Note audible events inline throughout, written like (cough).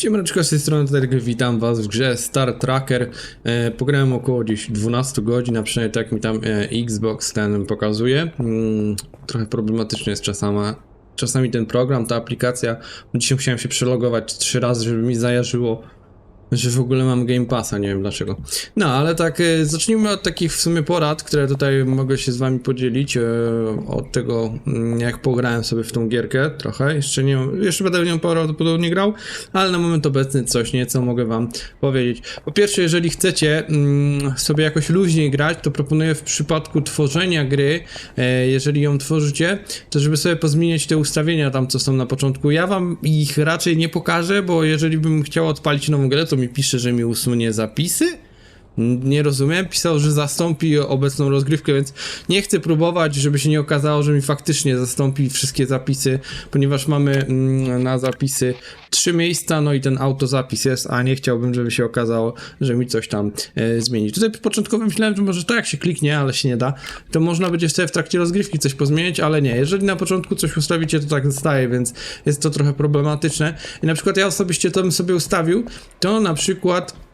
Siemaneczko, z tej strony Tergy, witam was w grze Star Tracker. E, pograłem około gdzieś 12 godzin, a przynajmniej tak mi tam e, Xbox ten pokazuje. Mm, trochę problematyczny jest czasami, czasami ten program, ta aplikacja. Dzisiaj musiałem się przelogować trzy razy, żeby mi zajarzyło, że w ogóle mam Game Passa, nie wiem dlaczego. No, ale tak, e, zacznijmy od takich w sumie porad, które tutaj mogę się z wami podzielić. E, od tego, mm, jak pograłem sobie w tą gierkę trochę. Jeszcze nie, jeszcze będę w nią prawdopodobnie grał, ale na moment obecny coś nieco mogę wam powiedzieć. Po pierwsze, jeżeli chcecie mm, sobie jakoś luźniej grać, to proponuję w przypadku tworzenia gry, e, jeżeli ją tworzycie, to żeby sobie pozmieniać te ustawienia tam, co są na początku. Ja wam ich raczej nie pokażę, bo jeżeli bym chciał odpalić nową grę, to mi pisze, że mi usunie zapisy. Nie rozumiem. Pisał, że zastąpi obecną rozgrywkę, więc nie chcę próbować, żeby się nie okazało, że mi faktycznie zastąpi wszystkie zapisy, ponieważ mamy mm, na zapisy trzy miejsca, no i ten autozapis jest, a nie chciałbym, żeby się okazało, że mi coś tam e, zmieni. Tutaj początkowo myślałem, że może tak się kliknie, ale się nie da. To można będzie sobie w trakcie rozgrywki coś pozmieniać, ale nie. Jeżeli na początku coś ustawicie, to tak zostaje, więc jest to trochę problematyczne. I na przykład ja osobiście to bym sobie ustawił, to na przykład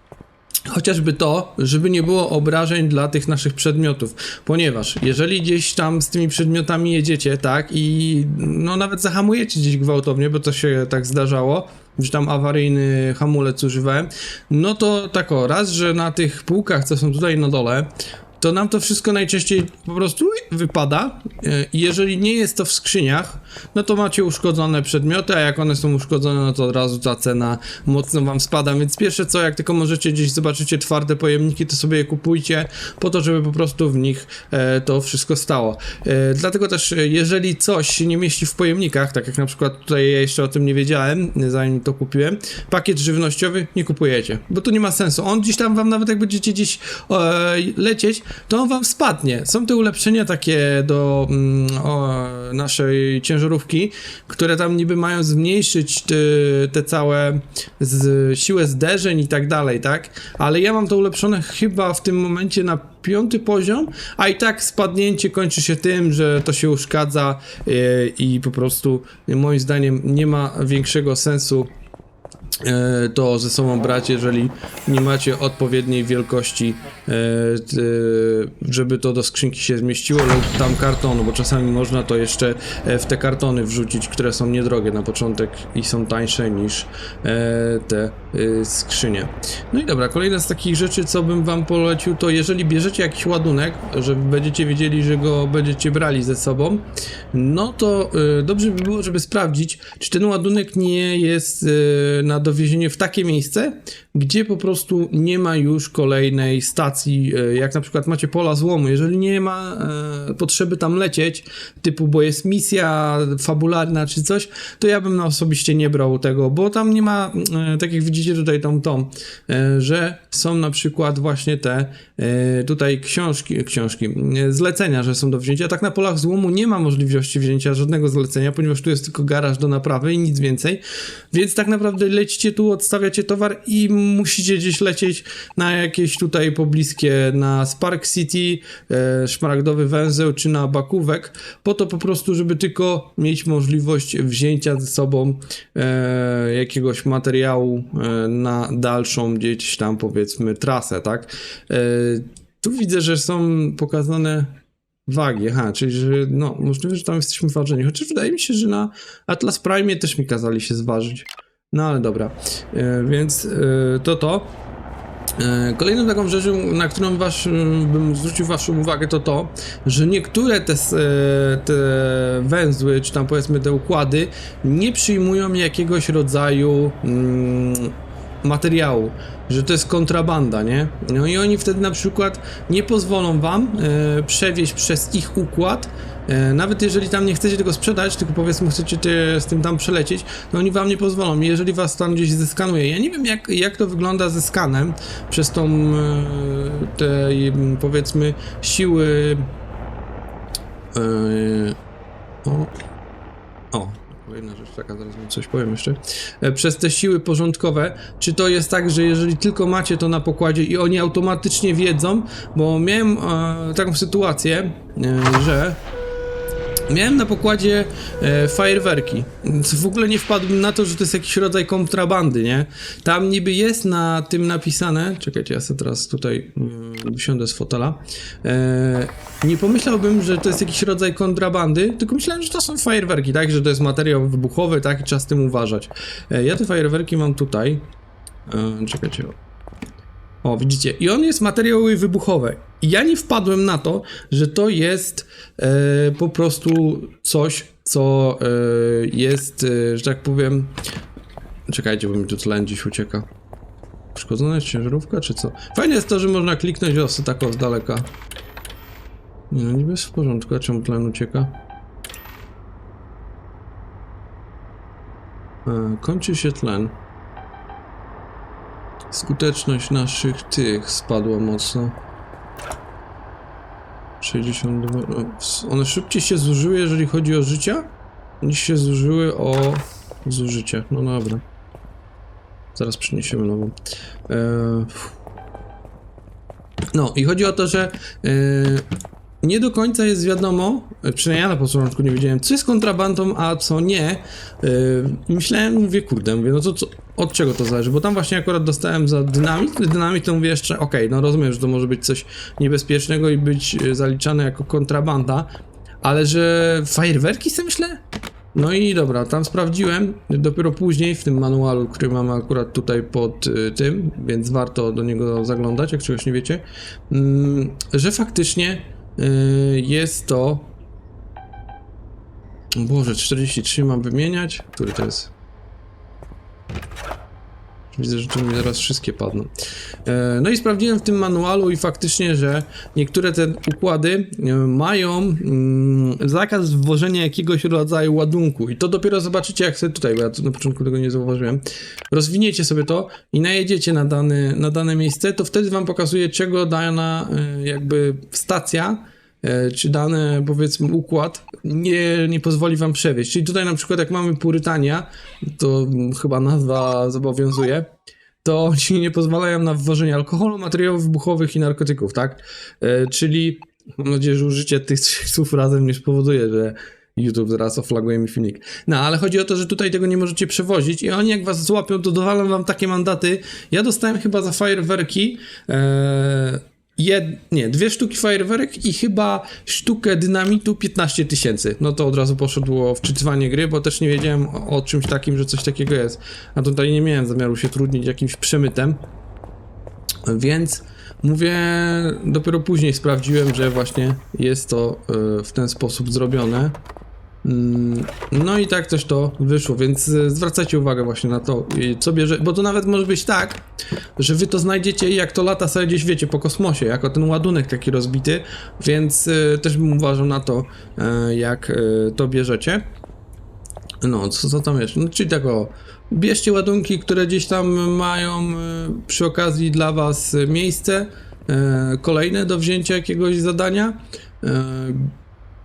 Chociażby to, żeby nie było obrażeń dla tych naszych przedmiotów, ponieważ jeżeli gdzieś tam z tymi przedmiotami jedziecie, tak, i no nawet zahamujecie gdzieś gwałtownie, bo to się tak zdarzało, że tam awaryjny hamulec używałem, no to tak o, raz, że na tych półkach, co są tutaj na dole, to nam to wszystko najczęściej po prostu wypada. E, jeżeli nie jest to w skrzyniach, no to macie uszkodzone przedmioty, a jak one są uszkodzone, no to od razu ta cena mocno wam spada. Więc pierwsze co, jak tylko możecie gdzieś zobaczycie twarde pojemniki, to sobie je kupujcie, po to, żeby po prostu w nich e, to wszystko stało. E, dlatego też, e, jeżeli coś się nie mieści w pojemnikach, tak jak na przykład tutaj ja jeszcze o tym nie wiedziałem, zanim to kupiłem, pakiet żywnościowy nie kupujecie, bo to nie ma sensu. On gdzieś tam wam nawet jak będziecie gdzieś e, lecieć, to on wam spadnie. Są te ulepszenia takie do mm, o, naszej ciężarówki, które tam niby mają zmniejszyć te, te całe z, siłę zderzeń i tak dalej, tak? Ale ja mam to ulepszone chyba w tym momencie na piąty poziom, a i tak spadnięcie kończy się tym, że to się uszkadza e, i po prostu moim zdaniem nie ma większego sensu to ze sobą brać, jeżeli nie macie odpowiedniej wielkości, e, t- żeby to do skrzynki się zmieściło lub tam kartonu, bo czasami można to jeszcze e, w te kartony wrzucić, które są niedrogie na początek i są tańsze niż e, te e, skrzynie. No i dobra, kolejna z takich rzeczy, co bym wam polecił, to jeżeli bierzecie jakiś ładunek, że będziecie wiedzieli, że go będziecie brali ze sobą, no to e, dobrze by było, żeby sprawdzić, czy ten ładunek nie jest e, na dowiezienie w takie miejsce, gdzie po prostu nie ma już kolejnej stacji, e, jak na przykład macie pola złomu, jeżeli nie ma e, potrzeby tam lecieć, typu, bo jest misja fabularna czy coś, to ja bym na osobiście nie brał tego, bo tam nie ma, e, tak jak widzicie tutaj tą, tą, e, że są na przykład właśnie te e, tutaj książki, książki, e, zlecenia, że są do wzięcia, tak na polach złomu nie ma możliwości wzięcia żadnego zlecenia, ponieważ tu jest tylko garaż do naprawy i nic więcej, więc tak naprawdę lecicie tu, odstawiacie towar i musicie gdzieś lecieć na jakieś tutaj pobliskie, na Spark City, e, Szmaragdowy Węzeł czy na Bakówek, po to po prostu, żeby tylko mieć możliwość wzięcia ze sobą e, jakiegoś materiału e, na dalszą gdzieś tam powiedzmy trasę, tak? E, tu widzę, że są pokazane wagi, aha, czyli że no, możliwe, że tam jesteśmy ważeni, chociaż wydaje mi się, że na Atlas Prime też mi kazali się zważyć. No ale dobra, e, więc e, to to. E, Kolejną taką rzeczą, na którą wasz, bym zwrócił waszą uwagę, to to, że niektóre te, te węzły, czy tam powiedzmy te układy, nie przyjmują jakiegoś rodzaju mm, materiału, że to jest kontrabanda, nie? No i oni wtedy na przykład nie pozwolą wam e, przewieźć przez ich układ, nawet jeżeli tam nie chcecie tego sprzedać, tylko powiedzmy chcecie z tym tam przelecieć, to oni wam nie pozwolą. Jeżeli was tam gdzieś zeskanuje, ja nie wiem jak, jak to wygląda ze skanem przez tą e, te powiedzmy siły e, o, o, kolejna rzecz taka, zaraz wam coś powiem jeszcze. E, Przez te siły porządkowe, czy to jest tak, że jeżeli tylko macie to na pokładzie i oni automatycznie wiedzą, bo miałem e, taką sytuację, e, że Miałem na pokładzie e, fajerwerki. W ogóle nie wpadłem na to, że to jest jakiś rodzaj kontrabandy, nie? Tam niby jest na tym napisane. Czekajcie, ja sobie teraz tutaj mm, wysiądę z fotela. E, nie pomyślałbym, że to jest jakiś rodzaj kontrabandy, tylko myślałem, że to są fajerwerki, tak? Że to jest materiał wybuchowy, tak? I trzeba z tym uważać. E, ja te fajerwerki mam tutaj. E, czekajcie. O, widzicie, i on jest materiały wybuchowe. I ja nie wpadłem na to, że to jest e, po prostu coś, co e, jest, e, że tak powiem. Czekajcie, bo mi tu tlen gdzieś ucieka. Uszkodzona jest ciężarówka, czy co? Fajne jest to, że można kliknąć osy tak z daleka. Nie no, niby jest w porządku, a czemu tlen ucieka? E, kończy się tlen. Skuteczność naszych tych spadła mocno. 62. no, s- One szybciej się zużyły, jeżeli chodzi o życia, niż się zużyły o zużycie. No dobra. Zaraz przyniesiemy nową. E... No i chodzi o to, że e... nie do końca jest wiadomo, e, przynajmniej ja na początku nie wiedziałem, co jest kontrabandą, a co nie. E... Myślałem, mówię, kurde, mówię, no to co, od czego to zależy? Bo tam właśnie akurat dostałem za dynamit, dynamit to mówię jeszcze, okej, no rozumiem, że to może być coś niebezpiecznego i być e, zaliczane jako kontrabanda, ale że fajerwerki sobie myślę? No i dobra, tam sprawdziłem, dopiero później w tym manualu, który mamy akurat tutaj pod tym, więc warto do niego zaglądać, jak czegoś nie wiecie, mm, że faktycznie y, jest to... Boże, 43 mam wymieniać? Który to jest? Widzę, że tu mi zaraz wszystkie padną. E, No i sprawdziłem w tym manualu i faktycznie, że niektóre te układy e, mają mm, zakaz wwożenia jakiegoś rodzaju ładunku. I to dopiero zobaczycie, jak sobie tutaj, bo ja na początku tego nie zauważyłem. Rozwiniecie sobie to i najedziecie na, dany, na dane miejsce, to wtedy wam pokazuje, czego dana e, jakby stacja czy dany, powiedzmy, układ nie, nie pozwoli wam przewieźć. Czyli tutaj na przykład jak mamy Purytania, to chyba nazwa zobowiązuje, to oni nie pozwalają na wwożenie alkoholu, materiałów wybuchowych i narkotyków, tak? E, czyli mam nadzieję, że użycie tych trzech słów razem nie spowoduje, że YouTube zaraz oflaguje mi filmik. No, ale chodzi o to, że tutaj tego nie możecie przewozić i oni jak was złapią, to dowalą wam takie mandaty. Ja dostałem chyba za fajerwerki e, jed, nie, dwie sztuki fajerwerek i chyba sztukę dynamitu 15 tysięcy. No to od razu poszedło wczytywanie gry, bo też nie wiedziałem o, o czymś takim, że coś takiego jest. A tutaj nie miałem zamiaru się trudnić jakimś przemytem. Więc mówię, dopiero później sprawdziłem, że właśnie jest to y, w ten sposób zrobione. Mm, No i tak też to wyszło, więc y, zwracajcie uwagę właśnie na to, co bierze, bo to nawet może być tak, że wy to znajdziecie jak to lata sobie gdzieś, wiecie, po kosmosie, jako ten ładunek taki rozbity, więc y, też bym uważał na to, y, jak to bierzecie. No, co, co tam jeszcze? No, czyli tego, bierzcie ładunki, które gdzieś tam mają przy okazji dla was miejsce, kolejne do wzięcia jakiegoś zadania.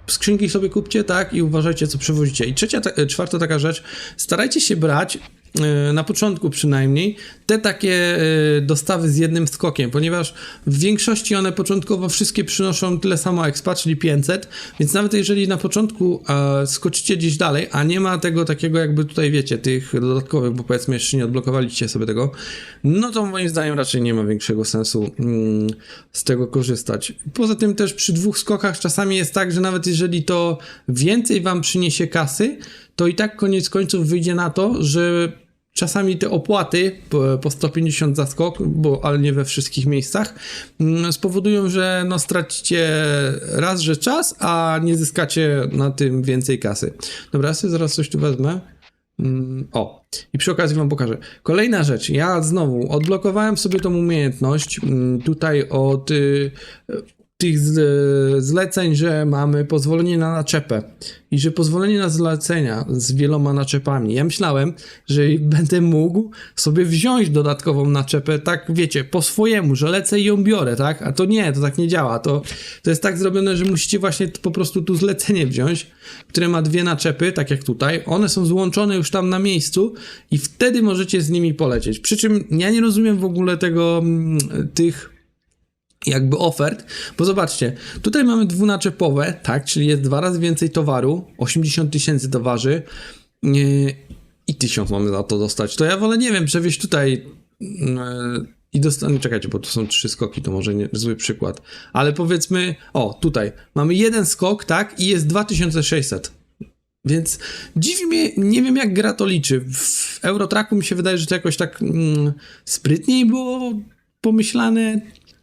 Skrzynki sobie kupcie, tak, i uważajcie, co przewozicie. I trzecia, ta, czwarta taka rzecz, starajcie się brać, e, na początku przynajmniej, te takie e, dostawy z jednym skokiem, ponieważ w większości one początkowo wszystkie przynoszą tyle samo expa, czyli 500, więc nawet jeżeli na początku e, skoczycie gdzieś dalej, a nie ma tego takiego jakby tutaj, wiecie, tych dodatkowych, bo powiedzmy jeszcze nie odblokowaliście sobie tego, no to moim zdaniem raczej nie ma większego sensu mm, z tego korzystać. Poza tym też przy dwóch skokach czasami jest tak, że nawet jeżeli to więcej wam przyniesie kasy, to i tak koniec końców wyjdzie na to, że czasami te opłaty po, po 150 za skok, bo ale nie we wszystkich miejscach, mm, spowodują, że no stracicie raz, że czas, a nie zyskacie na tym więcej kasy. Dobra, ja sobie zaraz coś tu wezmę. Mm, O, i przy okazji wam pokażę. Kolejna rzecz, ja znowu odblokowałem sobie tą umiejętność mm, tutaj od y, tych z, zleceń, że mamy pozwolenie na naczepę i że pozwolenie na zlecenia z wieloma naczepami. Ja myślałem, że będę mógł sobie wziąć dodatkową naczepę, tak wiecie, po swojemu, że lecę i ją biorę, tak? A to nie, to tak nie działa. To, to jest tak zrobione, że musicie właśnie po prostu tu zlecenie wziąć, które ma dwie naczepy, tak jak tutaj. One są złączone już tam na miejscu i wtedy możecie z nimi polecieć. Przy czym ja nie rozumiem w ogóle tego, mm, tych jakby ofert, bo zobaczcie, tutaj mamy dwunaczepowe, tak, czyli jest dwa razy więcej towaru, 80 tysięcy towarzy yy, i 1000 mamy za to dostać. To ja wolę, nie wiem, przewieźć tutaj yy, i dostanę, czekajcie, bo tu są trzy skoki, to może nie, zły przykład, ale powiedzmy, o, tutaj mamy jeden skok, tak, i jest 2600. Więc dziwi mnie, nie wiem jak gra to liczy. W Eurotraku mi się wydaje, że to jakoś tak mm, sprytniej było pomyślane,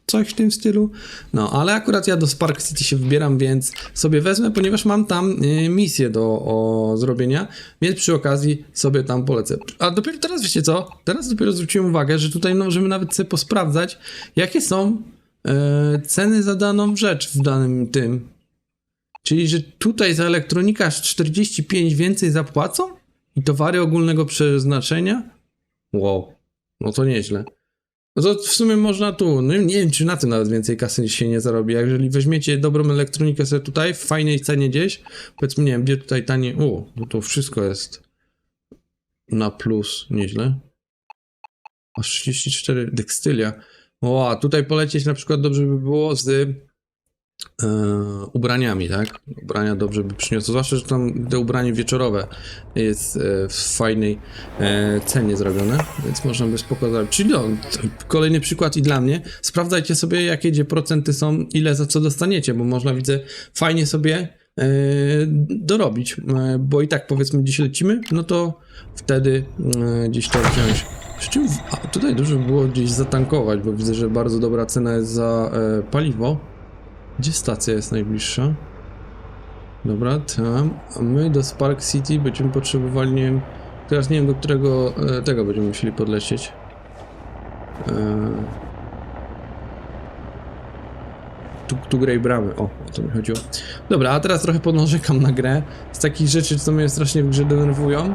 coś w tym stylu. No, ale akurat ja do Spark City się wybieram, więc sobie wezmę, ponieważ mam tam y, misję do o, zrobienia, więc przy okazji sobie tam polecę. A dopiero teraz, wiecie co? Teraz dopiero zwróciłem uwagę, że tutaj no, możemy nawet sobie posprawdzać, jakie są e, ceny za daną rzecz w danym tym. Czyli, że tutaj za elektronikę aż 45 więcej zapłacą? I towary ogólnego przeznaczenia? Wow, no to nieźle. No to w sumie można tu, no nie wiem czy na tym nawet więcej kasy się nie zarobi. Jak jeżeli weźmiecie dobrą elektronikę sobie tutaj w fajnej cenie gdzieś, powiedzmy nie wiem, gdzie tutaj taniej, u, no to wszystko jest na plus, nieźle. Aż 34, dekstylia. O, a tutaj polecieć na przykład dobrze by było z ubraniami, tak? Ubrania dobrze by przyniosło, zwłaszcza, że tam te ubranie wieczorowe jest e, w fajnej e, cenie zrobione, więc można by spoko zrobić. Czyli no, kolejny przykład i dla mnie. Sprawdzajcie sobie, jakie gdzie procenty są, ile za co dostaniecie, bo można, widzę, fajnie sobie e, dorobić, e, bo i tak powiedzmy gdzieś lecimy, no to wtedy e, gdzieś to wziąć. Przy czym tutaj dużo by było gdzieś zatankować, bo widzę, że bardzo dobra cena jest za e, paliwo. Gdzie stacja jest najbliższa? Dobra, tam. A my do Spark City będziemy potrzebowali, nie wiem, teraz nie wiem do którego e, tego będziemy musieli podlecieć. E, tu, tu Grey Bramy, o, o to mi chodziło. Dobra, a teraz trochę podnarzekam na grę. Z takich rzeczy, co mnie strasznie w grze denerwują,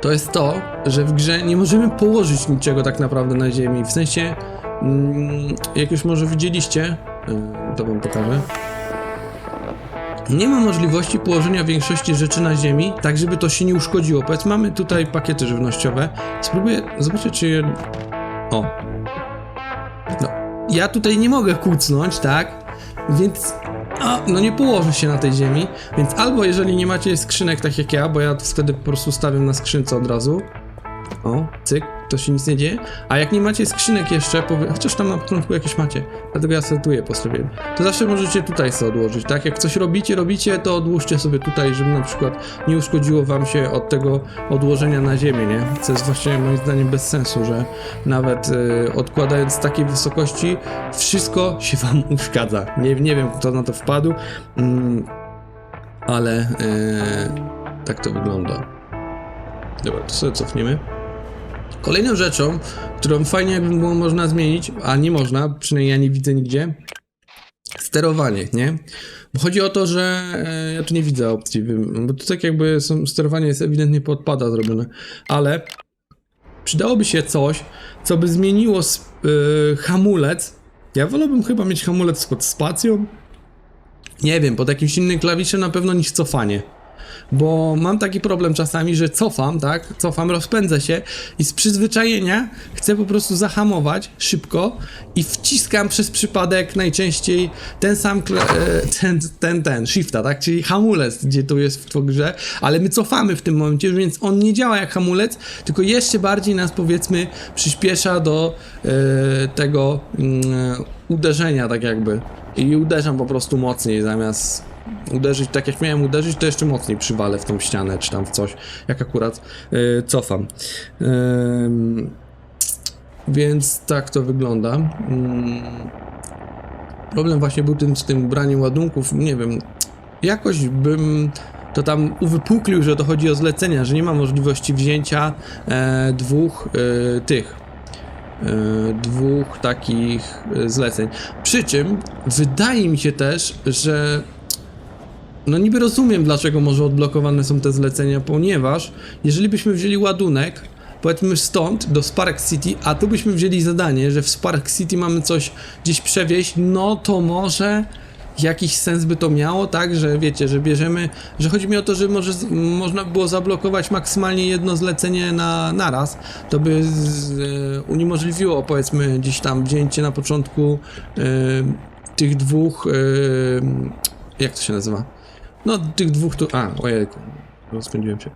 to jest to, że w grze nie możemy położyć niczego tak naprawdę na ziemi. W sensie, mm, jak już może widzieliście, to wam pokażę. Nie ma możliwości położenia większości rzeczy na ziemi, tak żeby to się nie uszkodziło. Powiedz, mamy tutaj pakiety żywnościowe. Spróbuję zobaczyć, czy. O. No, ja tutaj nie mogę kucnąć, tak? Więc a, no nie położę się na tej ziemi, więc albo jeżeli nie macie skrzynek tak jak ja, bo ja wtedy po prostu stawiam na skrzynce od razu. O, cyk, to się nic nie dzieje. A jak nie macie skrzynek jeszcze, powie... chociaż tam na początku jakieś macie, dlatego ja setuję, postawiłem. To zawsze możecie tutaj sobie odłożyć, tak? Jak coś robicie, robicie, to odłóżcie sobie tutaj, żeby na przykład nie uszkodziło wam się od tego odłożenia na ziemię, nie? Co jest właśnie moim zdaniem bez sensu, że nawet y, odkładając z takiej wysokości, wszystko się wam (laughs) uszkadza. Nie, nie wiem, kto na to wpadł, mm, ale y, tak to wygląda. Dobra, to sobie cofniemy. Kolejną rzeczą, którą fajnie jakby było można zmienić, a nie można, przynajmniej ja nie widzę nigdzie, sterowanie, nie? Bo chodzi o to, że e, ja tu nie widzę opcji, bo tu tak jakby są, sterowanie jest ewidentnie podpada zrobione, ale przydałoby się coś, co by zmieniło e, hamulec. Ja wolałbym chyba mieć hamulec pod spacją. Nie wiem, pod jakimś innym klawiszem na pewno niż cofanie. Bo mam taki problem czasami, że cofam, tak? Cofam, rozpędzę się i z przyzwyczajenia chcę po prostu zahamować szybko i wciskam przez przypadek najczęściej ten sam e, ten, ten, ten, shifta, tak? Czyli hamulec, gdzie tu jest w grze, ale my cofamy w tym momencie, więc on nie działa jak hamulec, tylko jeszcze bardziej nas powiedzmy przyspiesza do e, tego mm, uderzenia, tak jakby. I uderzam po prostu mocniej zamiast uderzyć, tak jak miałem uderzyć, to jeszcze mocniej przywalę w tą ścianę, czy tam w coś, jak akurat y, cofam. Ym, więc tak to wygląda. Ym, problem właśnie był tym, z tym braniem ładunków, nie wiem, jakoś bym to tam uwypuklił, że to chodzi o zlecenia, że nie ma możliwości wzięcia e, dwóch e, tych e, dwóch takich e, zleceń. Przy czym wydaje mi się też, że no niby rozumiem, dlaczego może odblokowane są te zlecenia, ponieważ jeżeli byśmy wzięli ładunek, powiedzmy stąd do Spark City, a tu byśmy wzięli zadanie, że w Spark City mamy coś gdzieś przewieźć, no to może jakiś sens by to miało, tak, że wiecie, że bierzemy, że chodzi mi o to, że może można było zablokować maksymalnie jedno zlecenie na naraz, to by z, e, uniemożliwiło powiedzmy gdzieś tam wzięcie na początku e, tych dwóch, e, jak to się nazywa? No, tych dwóch tu, a, ojejku, rozpędziłem się,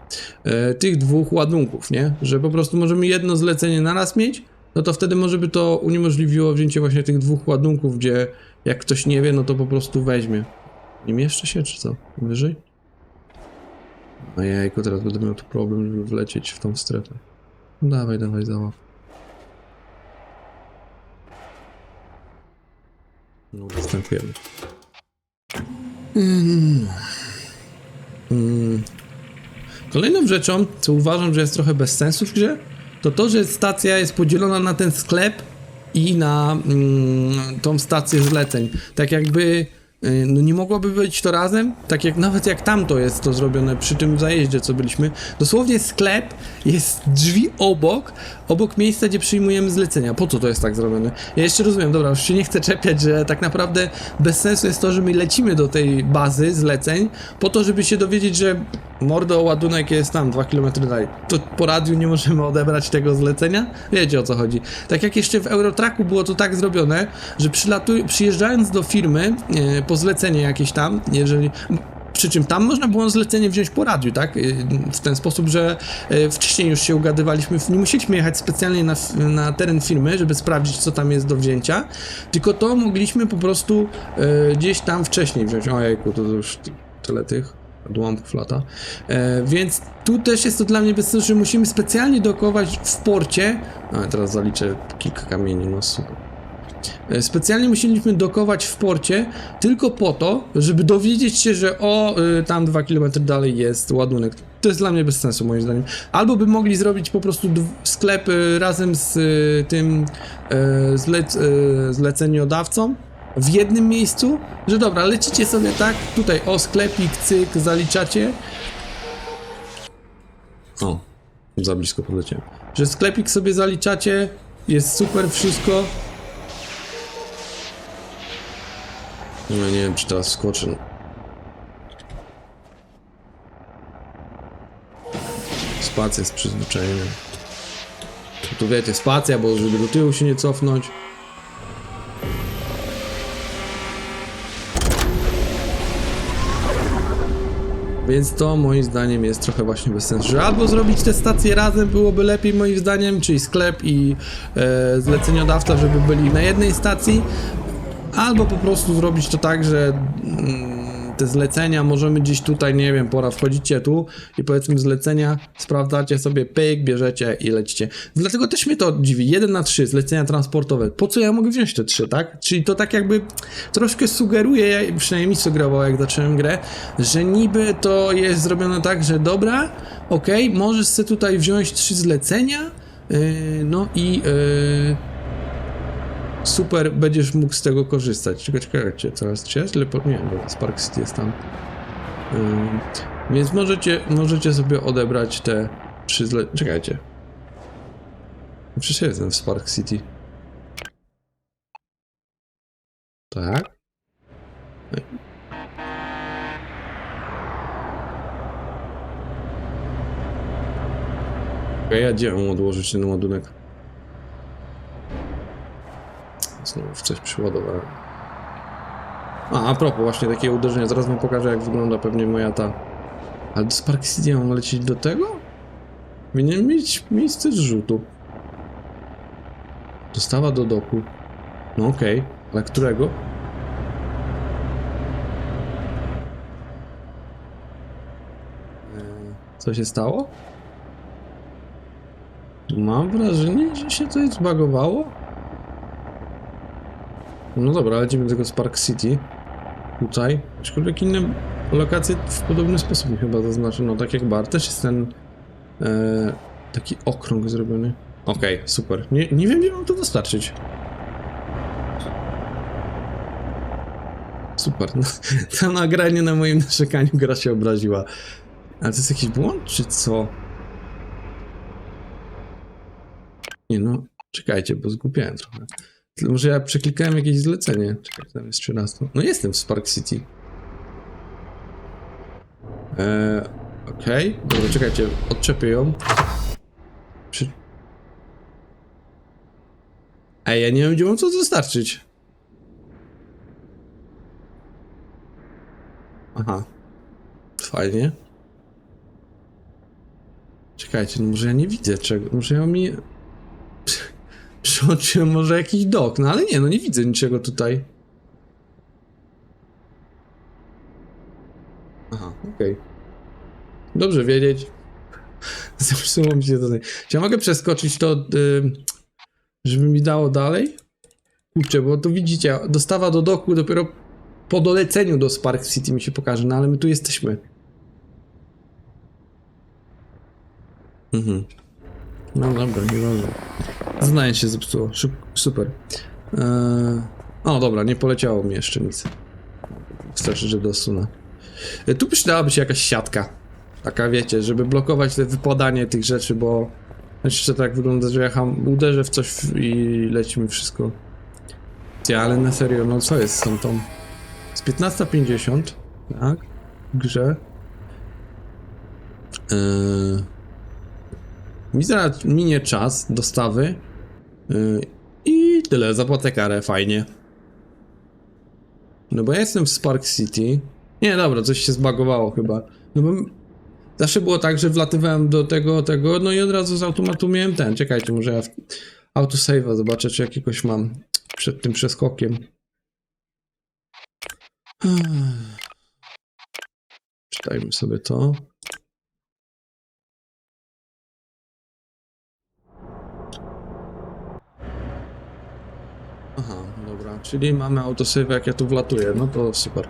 e, tych dwóch ładunków, nie, że po prostu możemy jedno zlecenie naraz mieć, no to wtedy może by to uniemożliwiło wzięcie właśnie tych dwóch ładunków, gdzie jak ktoś nie wie, no to po prostu weźmie. Nie mieszczę się, czy co? Wyżej? Ojejku, teraz będę miał tu problem, żeby wlecieć w tą strefę. No dawaj, dawaj, zaław. No, następujemy. Kolejną rzeczą, co uważam, że jest trochę bez sensu w grze, to to, że stacja jest podzielona na ten sklep i na mm, tą stację zleceń. Tak jakby no nie mogłoby być to razem, tak jak nawet jak tamto jest to zrobione przy tym zajeździe, co byliśmy. Dosłownie sklep jest drzwi obok, obok miejsca, gdzie przyjmujemy zlecenia. Po co to jest tak zrobione? Ja jeszcze rozumiem, dobra, już się nie chcę czepiać, że tak naprawdę bez sensu jest to, że my lecimy do tej bazy zleceń, po to, żeby się dowiedzieć, że mordo ładunek jest tam, 2 km dalej. To po radiu nie możemy odebrać tego zlecenia? Wiecie o co chodzi. Tak jak jeszcze w Eurotraku było to tak zrobione, że przyjeżdżając do firmy e, po zlecenie jakieś tam, jeżeli... Przy czym tam można było zlecenie wziąć po radiu, tak? Y, W ten sposób, że e, wcześniej już się ugadywaliśmy, nie musieliśmy jechać specjalnie na, na teren firmy, żeby sprawdzić, co tam jest do wzięcia, tylko to mogliśmy po prostu e, gdzieś tam wcześniej wziąć. Ojejku, to już tyle tych odłamków lata. E, więc tu też jest to dla mnie bez sensu, że musimy specjalnie dokować w porcie. A teraz zaliczę kilka kamieni, no super. E, Specjalnie musieliśmy dokować w porcie tylko po to, żeby dowiedzieć się, że o, y, tam dwa kilometry dalej jest ładunek. To jest dla mnie bez sensu moim zdaniem. Albo by mogli zrobić po prostu sklep y, razem z y, tym zlec, zleceniodawcą w jednym miejscu, że dobra, lecicie sobie tak, tutaj o sklepik, cyk, zaliczacie. O, za blisko podleciałem. Że sklepik sobie zaliczacie, jest super wszystko. No nie wiem, czy teraz skoczę. Spacja z przyzwyczajeniem. Tu wiecie, spacja, bo żeby do tyłu się nie cofnąć. Więc to moim zdaniem jest trochę właśnie bez sensu, że albo zrobić te stacje razem byłoby lepiej moim zdaniem, czyli sklep i e, zleceniodawca, żeby byli na jednej stacji, albo po prostu zrobić to tak, że mm, te zlecenia możemy gdzieś tutaj, nie wiem, pora wchodzicie tu i powiedzmy zlecenia, sprawdzacie sobie, pyk, bierzecie i lecicie. Dlatego też mnie to dziwi. 1 na 3 zlecenia transportowe. Po co ja mogę wziąć te 3, tak? Czyli to tak jakby troszkę sugeruje, przynajmniej mi sugerowało jak zacząłem grę, że niby to jest zrobione tak, że dobra, okej, możesz sobie tutaj wziąć 3 zlecenia, yy, no i yy, super, będziesz mógł z tego korzystać. Czekaj, czekajcie, teraz czy jest lepo... Nie, bo Spark City jest tam. Więc możecie, możecie sobie odebrać te trzy zle... Czekajcie. Przecież jestem w Spark City. Tak? Ja gdzie mam odłożyć ten ładunek? Znowu w coś przyładowałem. A, a propos właśnie takie uderzenia, zaraz wam pokażę jak wygląda pewnie moja ta... Ale do Spark City mam lecieć do tego? Powinien mieć miejsce zrzutu. Dostawa do doku. No okej, ale którego? Eee, Co się stało? Mam wrażenie, że się coś zbagowało. No dobra, lecimy do tego Spark City. Tutaj. Aczkolwiek inne lokacje w podobny sposób mi chyba zaznaczono. Tak jak bar. Też jest ten e, taki okrąg zrobiony. Okej, super. Nie, nie wiem, gdzie mam to dostarczyć. Super. No, (laughs) to nagranie na moim narzekaniu gra się obraziła. Ale to jest jakiś błąd, czy co? Nie no, czekajcie, bo zgubiłem trochę. Może ja przeklikałem jakieś zlecenie. Czekaj, tam jest 13. No jestem w Spark City. Eee, okej. Dobra, czekajcie, odczepię ją. Przy... Ej, ja nie wiem, gdzie mam co dostarczyć. Aha. Fajnie. Czekajcie, no może ja nie widzę czego. Może ja mi. Przełączyłem może jakiś dok, no ale nie, no nie widzę niczego tutaj. Aha, okej. Dobrze wiedzieć. (laughs) Zepsuło mi się to. Czy ja mogę przeskoczyć to, y, żeby mi dało dalej? Kurczę, bo tu widzicie, dostawa do doku dopiero po doleceniu do Spark City mi się pokaże, no ale my tu jesteśmy. Mhm. No dobra, nie wolno. Zdanie się zepsuło. Super. Eee... O dobra, nie poleciało mi jeszcze nic. Wystarczy, że dosunę. E, Tu przydałaby się jakaś siatka. Taka wiecie, żeby blokować te wypadanie tych rzeczy, bo jeszcze tak wygląda, że ja uderzę w coś i leci mi wszystko. Ty, ale na serio, no co jest z tą tą? Z 15.50, tak? Grze. Eee... Mi zaraz minie czas dostawy yy, i tyle, zapłacę karę, fajnie. No bo ja jestem w Spark City. Nie, dobra, coś się zbagowało chyba. No bo zawsze było tak, że wlatywałem do tego, tego, no i od razu z automatu miałem ten. Czekajcie, może ja autosave'a zobaczę, czy jakiegoś mam przed tym przeskokiem. Czytajmy sobie to. Aha, dobra, czyli mamy autosave jak ja tu wlatuję, no to super.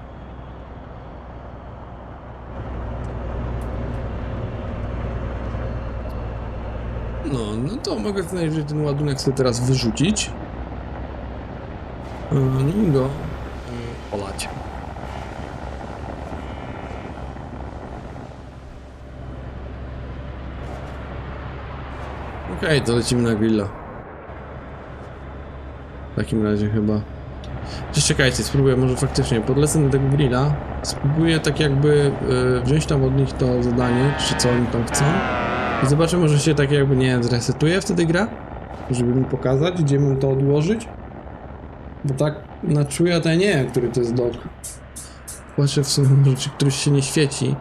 No, no to mogę najwyżej ten ładunek sobie teraz wyrzucić. Yy, No i go yy, olać. Okej, to lecimy na grilla. W takim razie chyba. Gdzieś czekajcie, spróbuję może faktycznie, podlecę na tego grilla, spróbuję tak jakby y, wziąć tam od nich to zadanie, czy co oni tam chcą. I zobaczę, może się tak jakby, nie zresetuje wtedy gra, żeby mi pokazać, gdzie mam to odłożyć, bo tak na czuja to ja nie wiem, który to jest dok. Patrzę w sumie, może czy któryś się nie świeci.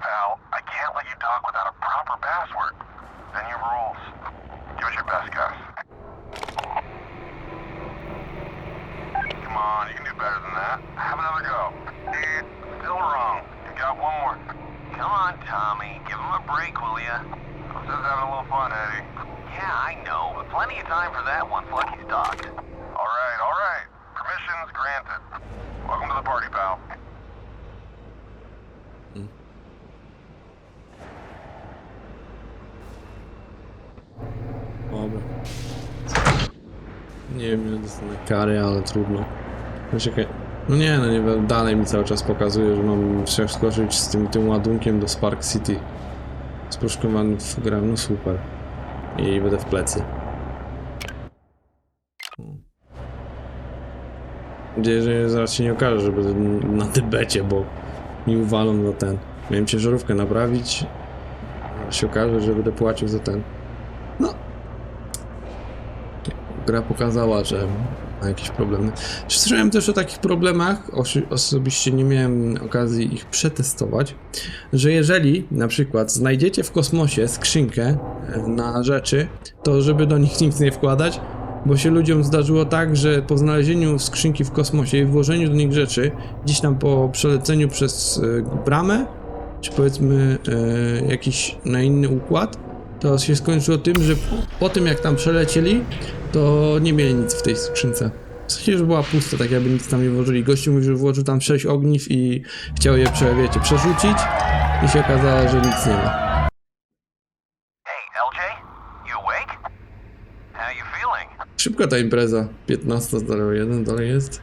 Pal, I can't let you talk without a proper password. Kary, ale trudno. No czekaj. No nie, no nie wiem, dalej mi cały czas pokazuje, że mam przeskoczyć z tym, tym ładunkiem do Spark City. Sproszkowany w grę, no super. I będę w plecy. Nadzieję, że zaraz się nie okaże, że będę na debecie, bo mi uwalą na ten. Miałem ciężarówkę naprawić, a się okaże, że będę płacił za ten. No. Gra pokazała, że ma jakieś problemy. Słyszałem też o takich problemach, osobiście nie miałem okazji ich przetestować, że jeżeli na przykład znajdziecie w kosmosie skrzynkę e, na rzeczy, to żeby do nich nic nie wkładać, bo się ludziom zdarzyło tak, że po znalezieniu skrzynki w kosmosie i włożeniu do nich rzeczy, gdzieś tam po przeleceniu przez e, bramę, czy powiedzmy e, jakiś na inny układ, to się skończyło tym, że po tym jak tam przelecieli, to nie mieli nic w tej skrzynce. W sensie, że była pusta, tak jakby nic tam nie włożyli. Gościu mówi, że włożył tam 6 ogniw i chciał je, prze, wiecie, przerzucić i się okazało, że nic nie ma. Szybka ta impreza. 15.01 dalej jest.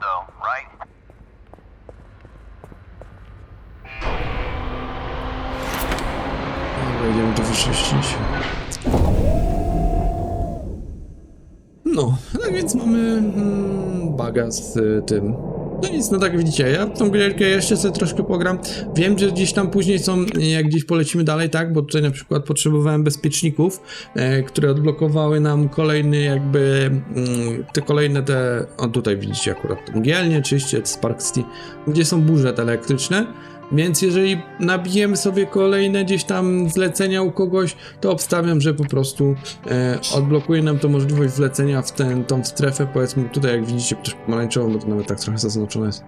Though, right? Dobra, idziemy to wyczyścić. No, tak więc mamy mm, baga z y, tym. No nic, no tak widzicie, ja tą gierkę jeszcze sobie troszkę pogram. Wiem, że gdzieś tam później są, jak gdzieś polecimy dalej, tak, bo tutaj na przykład potrzebowałem bezpieczników, e, które odblokowały nam kolejny jakby, mm, te kolejne te, o tutaj widzicie akurat, tą gielnię, czyście, Spark City, gdzie są burze te elektryczne. Więc jeżeli nabijemy sobie kolejne gdzieś tam zlecenia u kogoś, to obstawiam, że po prostu e, odblokuje nam to możliwość wlecenia w ten, tą strefę, powiedzmy tutaj jak widzicie też pomarańczową, bo to nawet tak trochę zaznaczone jest.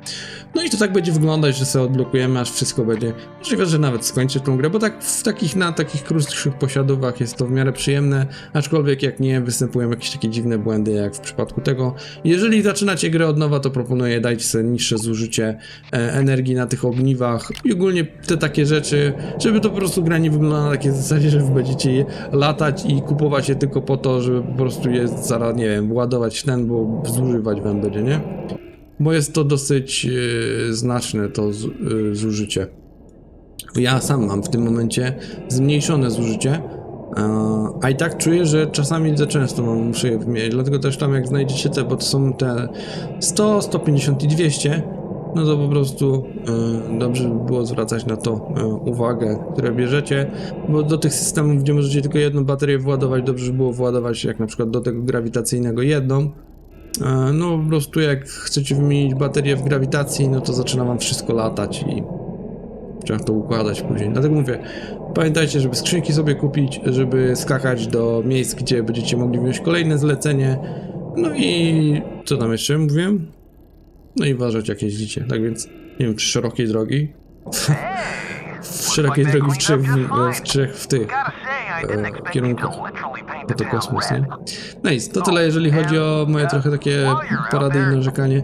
No i to tak będzie wyglądać, że sobie odblokujemy, aż wszystko będzie. Możliwe, że nawet skończę tą grę, bo tak w takich, na takich krótszych posiadówach jest to w miarę przyjemne, aczkolwiek jak nie, występują jakieś takie dziwne błędy, jak w przypadku tego. Jeżeli zaczynacie grę od nowa, to proponuję dajcie sobie niższe zużycie e, energii na tych ogniwach i ogólnie te takie rzeczy, żeby to po prostu gra nie wyglądała na takiej zasadzie, że będziecie je latać i kupować je tylko po to, żeby po prostu je zaraz, nie wiem, ładować ten, bo zużywać wam będzie, nie? Bo jest to dosyć e, znaczne to z, e, zużycie. Ja sam mam w tym momencie zmniejszone zużycie, a i tak czuję, że czasami za często mam, muszę je wymieniać, dlatego też tam jak znajdziecie te, bo to są te 100, 150 i 200, no to po prostu e, dobrze by było zwracać na to e, uwagę, które bierzecie, bo do tych systemów, gdzie możecie tylko jedną baterię władować, dobrze by było władować jak na przykład do tego grawitacyjnego jedną, E, No po prostu jak chcecie wymienić baterię w grawitacji, no to zaczyna wam wszystko latać i trzeba to układać później. Dlatego mówię, pamiętajcie, żeby skrzynki sobie kupić, żeby skakać do miejsc, gdzie będziecie mogli wziąć kolejne zlecenie. No i co tam jeszcze mówiłem? No i uważać jak jeździcie. Tak więc nie wiem, czy szerokiej drogi. w szerokiej drogi w trzech, w, w trzech w tych. E, kierunkach. the to kosmos, nie? I to tyle, jeżeli chodzi o moje trochę takie porady i narzekanie.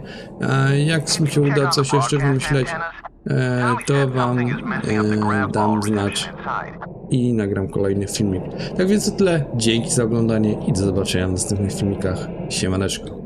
A jak mi się uda coś jeszcze wymyśleć, e, to wam e, dam znać i nagram kolejny filmik. Tak więc to tyle. Dzięki za oglądanie i do zobaczenia w następnych filmikach. Siemaneczko.